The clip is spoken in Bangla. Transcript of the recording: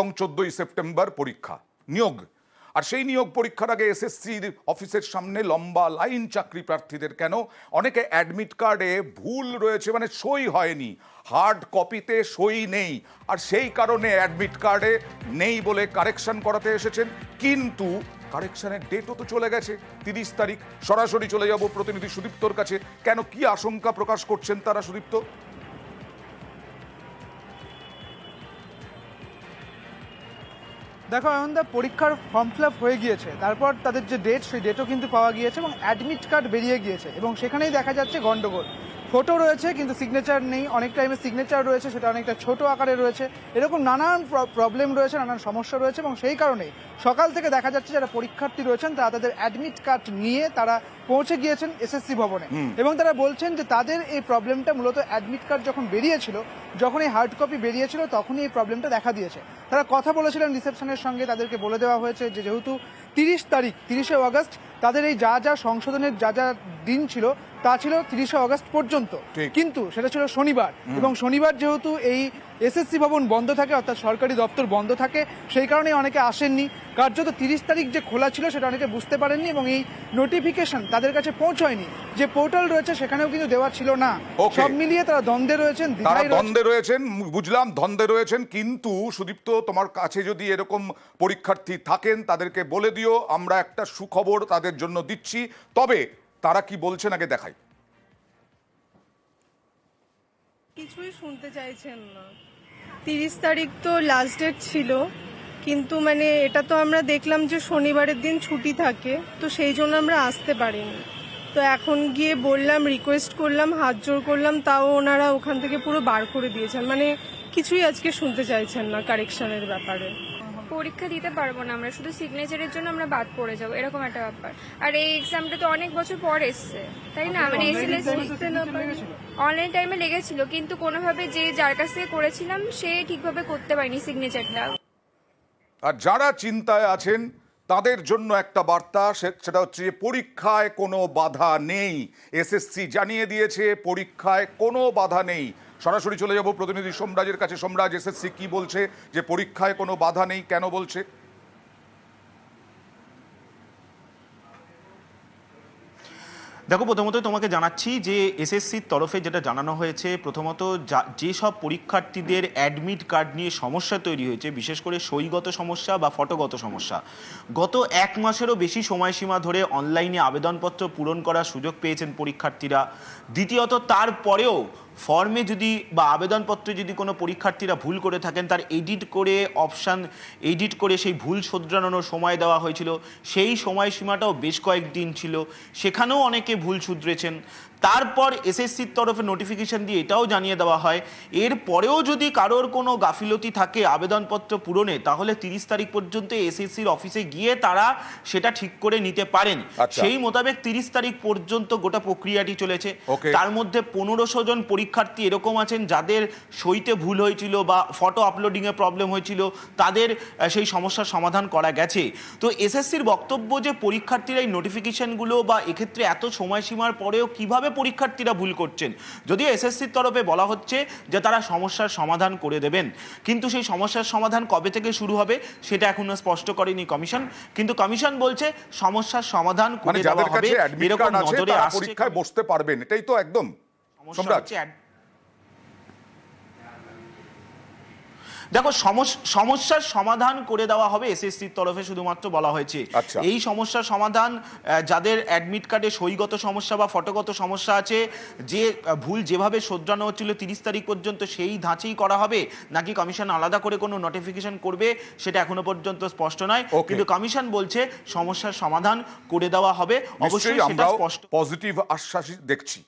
এবং চোদ্দই সেপ্টেম্বর পরীক্ষা, নিয়োগ। আর সেই নিয়োগ পরীক্ষার আগে এসএসসির অফিসের সামনে লম্বা লাইন চাকরি প্রার্থীদের কেন? অনেকে অ্যাডমিট কার্ডে ভুল রয়েছে মানে সই হয়নি। হার্ড কপিতে সই নেই। আর সেই কারণে অ্যাডমিট কার্ডে নেই বলে কারেকশন করাতে এসেছেন। কিন্তু কারেকশনের ডেটও তো চলে গেছে, তিরিশ তারিখ। সরাসরি চলে যাব প্রতিনিধি সুদীপ্তর কাছে। কেন কি আশঙ্কা প্রকাশ করছেন তারা সুদীপ্ত? দেখো আনন্দা পরীক্ষার ফর্ম ফিল হয়ে গিয়েছে। তারপর তাদের যে ডেট সেই ডেটও কিন্তু পাওয়া গিয়েছে এবং অ্যাডমিট কার্ড বেরিয়ে গিয়েছে এবং সেখানেই দেখা যাচ্ছে গন্ডগোল। ফটো রয়েছে কিন্তু সিগনেচার নেই। অনেক টাইমে সিগনেচার রয়েছে সেটা অনেকটা ছোট আকারে রয়েছে। এরকম নানান প্রবলেম রয়েছে নানান সমস্যা রয়েছে এবং সেই কারণে সকাল থেকে দেখা যাচ্ছে যারা পরীক্ষার্থী রয়েছেন তারা তাদের অ্যাডমিট কার্ড নিয়ে তারা পৌঁছে গিয়েছেন এসএসসি ভবনে। এবং তারা বলছেন যে তাদের এই প্রবলেমটা মূলত অ্যাডমিট কার্ড যখন বেরিয়েছিল যখন এই হার্ড কপি বেরিয়েছিল তখনই এই প্রবলেমটা দেখা দিয়েছে। তারা কথা বলেছিলেন রিসেপশনের সঙ্গে তাদেরকে বলে দেওয়া হয়েছে যে যেহেতু তিরিশ তারিখ তিরিশে অগস্ট তাদের এই যা যা সংশোধনের যা যা দিন ছিল তা ছিল তিরিশে অগস্ট পর্যন্ত। কিন্তু সেটা ছিল শনিবার। এবং শনিবার যেহেতু এই এসএসসি ভবন বন্ধ থাকে অর্থাৎ সরকারি দপ্তর বন্ধ থাকে। সেই কারণে অনেকে আসেননি। কার্যত তিরিশ তারিখ যে খোলা ছিল সেটা অনেকে বুঝতে পারেননি এবং এই নোটিফিকেশন তাদের কাছে পৌঁছয়নি। যে পোর্টাল রয়েছে সেখানেও কিন্তু দেওয়া ছিল না. সব মিলিয়ে তারা দ্বন্দ্বে রয়েছেন তারা। দ্বন্দ্বে রয়েছেন বুঝলাম দ্বন্দ্বে রয়েছেন কিন্তু সুদীপ্ত তোমার কাছে যদি এরকম পরীক্ষার্থী থাকেন তাদেরকে বলে দিও আমরা একটা সুখবর তাদের জন্য দিচ্ছি। তবে তারা কি বলছেন আগে দেখাই। কিছুই শুনতে চাইছেন না। তিরিশ তারিখ তো লাস্ট ডেট ছিল, কিন্তু মানে এটা তো আমরা দেখলাম যে শনিবারের দিন ছুটি থাকে, তো সেই জন্য আমরা আসতে পারিনি। তো এখন গিয়ে বললাম রিকোয়েস্ট করলাম, হাত জোর করলাম, তাও ওনারা ওখান থেকে পুরো বার করে দিয়েছেন। মানে কিছুই আজকে শুনতে চাইছেন না কারেকশনের ব্যাপারে। পরীক্ষা দিতে পারব না আমরা শুধু সিগনেচারের জন্য আমরা বাদ পড়ে যাব এরকম একটা ব্যাপার। আর এই এক্সামটা তো অনেক বছর পর এসছে তাই না? মানে এসএলএস। অনলাইন টাইমে লেগেছিল কিন্তু কোনোভাবে যে যার কাছ থেকে করেছিলাম সে ঠিকভাবে করতে পারেনি সিগনেচারটা আর যারা চিন্তায় আছেন তাদের জন্য একটা বার্তা সেটা হচ্ছে যে পরীক্ষায় কোনো বাধা নেই। এসএসসি জানিয়ে দিয়েছে পরীক্ষায় কোনো বাধা নেই। সরাসরি চলে যাব। প্রতিনিধি সোমরাজের কাছে। সোমরাজ, এসএসসি কি বলছে? যে পরীক্ষায় কোনো বাধা নেই, কেন বলছে? দেখো, প্রথমত তোমাকে জানাচ্ছি যে এসএসসির তরফে যেটা জানানো হয়েছে, প্রথমত যেসব পরীক্ষার্থীদের অ্যাডমিট কার্ড নিয়ে সমস্যা তৈরি হয়েছে, বিশেষ করে সইগত সমস্যা বা ফটোগত সমস্যা, গত এক মাসেরও বেশি সময়সীমা ধরে অনলাইনে আবেদনপত্র পূরণ করার সুযোগ পেয়েছেন পরীক্ষার্থীরা। দ্বিতীয়ত, তারপরেও ফর্মে যদি বা আবেদনপত্রে যদি কোনো পরীক্ষার্থীরা ভুল করে থাকেন, তার এডিট করে অপশান এডিট করে সেই ভুল শুধরানোর সময় দেওয়া হয়েছিল। সেই সময়সীমাটাও বেশ কয়েকদিন ছিল। সেখানেও অনেকে ভুল শুধরেছেন। তারপর এসএসসির তরফে নোটিফিকেশন দিয়ে এটাও জানিয়ে দেওয়া হয়। এর পরেও যদি কারোর কোনো গাফিলতি থাকে আবেদনপত্র পূরণে তাহলে তিরিশ তারিখ পর্যন্ত এসএসসির অফিসে গিয়ে তারা সেটা ঠিক করে নিতে পারেন। আচ্ছা। সেই মোতাবেক তিরিশ তারিখ পর্যন্ত গোটা প্রক্রিয়াটি চলেছে। তার মধ্যে পনেরোশো জন পরীক্ষার্থী এরকম আছেন যাদের সইতে ভুল হয়েছিল বা ফটো আপলোডিংয়ে প্রবলেম হয়েছিল তাদের সেই সমস্যার সমাধান করা গেছে। তো এসএসসির বক্তব্য যে পরীক্ষার্থীরা এই নোটিফিকেশনগুলো বা এক্ষেত্রে এত সময়সীমার পরেও কীভাবে পরীক্ষার্থীরা ভুল করছেন। যদিও এসএসসির তরফে বলা হচ্ছে যে তারা সমস্যার সমাধান করে দেবেন। কিন্তু সেই সমস্যার সমাধান কবে থেকে শুরু হবে সেটা এখনও স্পষ্ট করেনি কমিশন। কিন্তু কমিশন বলছে সমস্যার সমাধান মানে করে দেওয়া হবে এরকম নজরে আসছে পরীক্ষায় বসতে পারবেন। এটাই তো একদম সম্রাট হচ্ছে এক- দেখো সমস- সমস্যার সমাধান করে দেওয়া হবে এসএসসির তরফে শুধুমাত্র বলা হয়েছে। আচ্ছা। এই সমস্যার সমাধান যাদের অ্যাডমিট কার্ডে সইগত সমস্যা বা ফটোগত সমস্যা আছে যে ভুল যেভাবে শোধরানো হচ্ছিল তিরিশ তারিখ পর্যন্ত সেই ধাঁচেই করা হবে নাকি কমিশন আলাদা করে কোনো নোটিফিকেশন করবে সেটা এখনও পর্যন্ত স্পষ্ট নয়। কিন্তু কমিশন বলছে সমস্যার সমাধান করে দেওয়া হবে। অবশ্যই সেটা স্পষ্ট। পজিটিভ আশ্বাসই দেখছি।